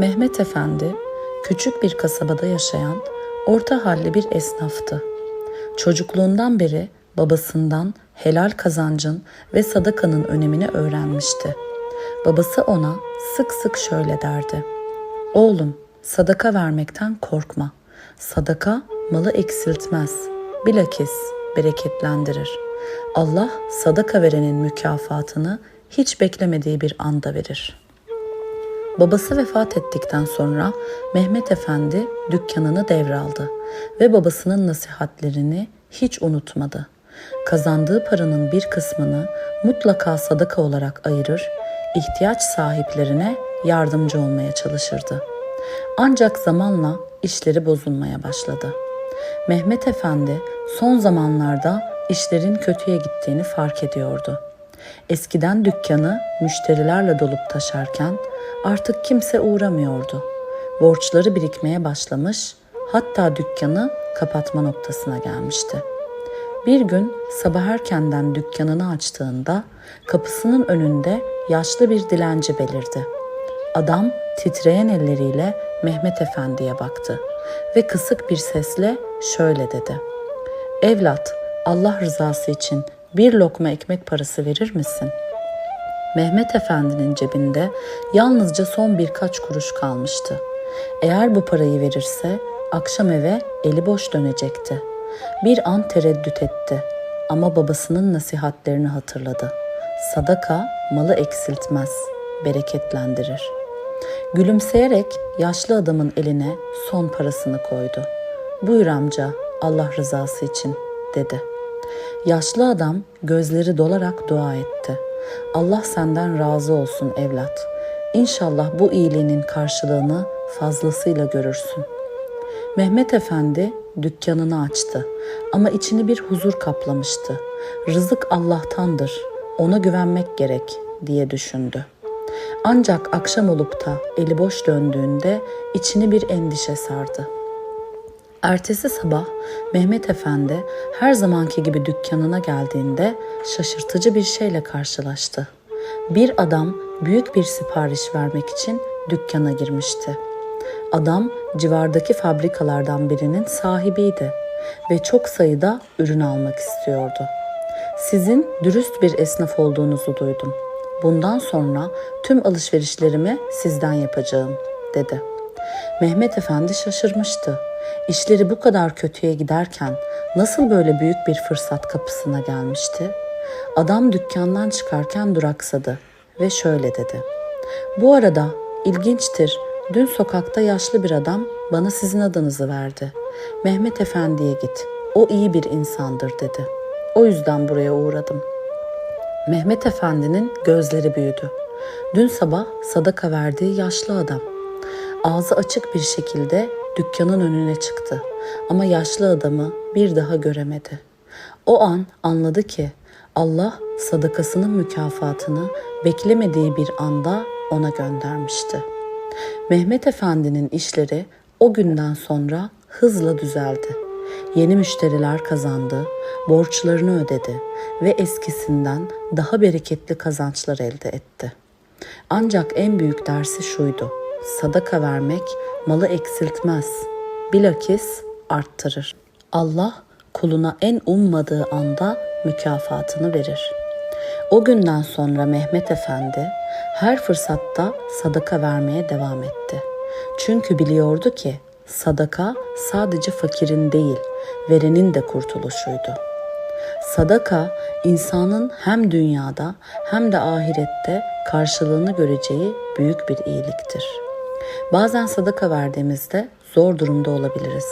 Mehmet Efendi küçük bir kasabada yaşayan orta halli bir esnaftı. Çocukluğundan beri babasından helal kazancın ve sadakanın önemini öğrenmişti. Babası ona sık sık şöyle derdi. Oğlum, sadaka vermekten korkma. Sadaka malı eksiltmez. Bilakis bereketlendirir. Allah sadaka verenin mükafatını hiç beklemediği bir anda verir.'' Babası vefat ettikten sonra Mehmet Efendi dükkanını devraldı ve babasının nasihatlerini hiç unutmadı. Kazandığı paranın bir kısmını mutlaka sadaka olarak ayırır, ihtiyaç sahiplerine yardımcı olmaya çalışırdı. Ancak zamanla işleri bozulmaya başladı. Mehmet Efendi son zamanlarda işlerin kötüye gittiğini fark ediyordu. Eskiden dükkanı müşterilerle dolup taşarken artık kimse uğramıyordu. Borçları birikmeye başlamış, hatta dükkanı kapatma noktasına gelmişti. Bir gün sabah erkenden dükkanını açtığında kapısının önünde yaşlı bir dilenci belirdi. Adam titreyen elleriyle Mehmet Efendi'ye baktı ve kısık bir sesle şöyle dedi. Evlat, Allah rızası için bir lokma ekmek parası verir misin? Mehmet Efendi'nin cebinde yalnızca son birkaç kuruş kalmıştı. Eğer bu parayı verirse akşam eve eli boş dönecekti. Bir an tereddüt etti ama babasının nasihatlerini hatırladı. Sadaka malı eksiltmez, bereketlendirir. Gülümseyerek yaşlı adamın eline son parasını koydu. Buyur amca, Allah rızası için, dedi.'' Yaşlı adam gözleri dolarak dua etti. Allah senden razı olsun evlat. İnşallah bu iyiliğinin karşılığını fazlasıyla görürsün. Mehmet Efendi dükkanını açtı ama içini bir huzur kaplamıştı. Rızık Allah'tandır, ona güvenmek gerek diye düşündü. Ancak akşam olup da eli boş döndüğünde içini bir endişe sardı.'' Ertesi sabah Mehmet Efendi her zamanki gibi dükkanına geldiğinde şaşırtıcı bir şeyle karşılaştı. Bir adam büyük bir sipariş vermek için dükkana girmişti. Adam civardaki fabrikalardan birinin sahibiydi ve çok sayıda ürün almak istiyordu. Sizin dürüst bir esnaf olduğunuzu duydum. Bundan sonra tüm alışverişlerimi sizden yapacağım, dedi. Mehmet Efendi şaşırmıştı İşleri bu kadar kötüye giderken nasıl böyle büyük bir fırsat kapısına gelmişti? Adam dükkandan çıkarken duraksadı ve şöyle dedi. Bu arada ilginçtir. Dün sokakta yaşlı bir adam bana sizin adınızı verdi. Mehmet Efendi'ye git. O iyi bir insandır dedi. O yüzden buraya uğradım. Mehmet Efendi'nin gözleri büyüdü. Dün sabah sadaka verdiği yaşlı adam. Ağzı açık bir şekilde dükkanın önüne çıktı ama yaşlı adamı bir daha göremedi. O an anladı ki Allah sadakasının mükafatını beklemediği bir anda ona göndermişti. Mehmet Efendi'nin işleri o günden sonra hızla düzeldi. Yeni müşteriler kazandı, borçlarını ödedi ve eskisinden daha bereketli kazançlar elde etti. Ancak en büyük dersi şuydu. Sadaka vermek malı eksiltmez, bilakis arttırır. Allah kuluna en ummadığı anda mükafatını verir. O günden sonra Mehmet Efendi her fırsatta sadaka vermeye devam etti. Çünkü biliyordu ki sadaka sadece fakirin değil, verenin de kurtuluşuydu. Sadaka insanın hem dünyada hem de ahirette karşılığını göreceği büyük bir iyiliktir. Bazen sadaka verdiğimizde zor durumda olabiliriz.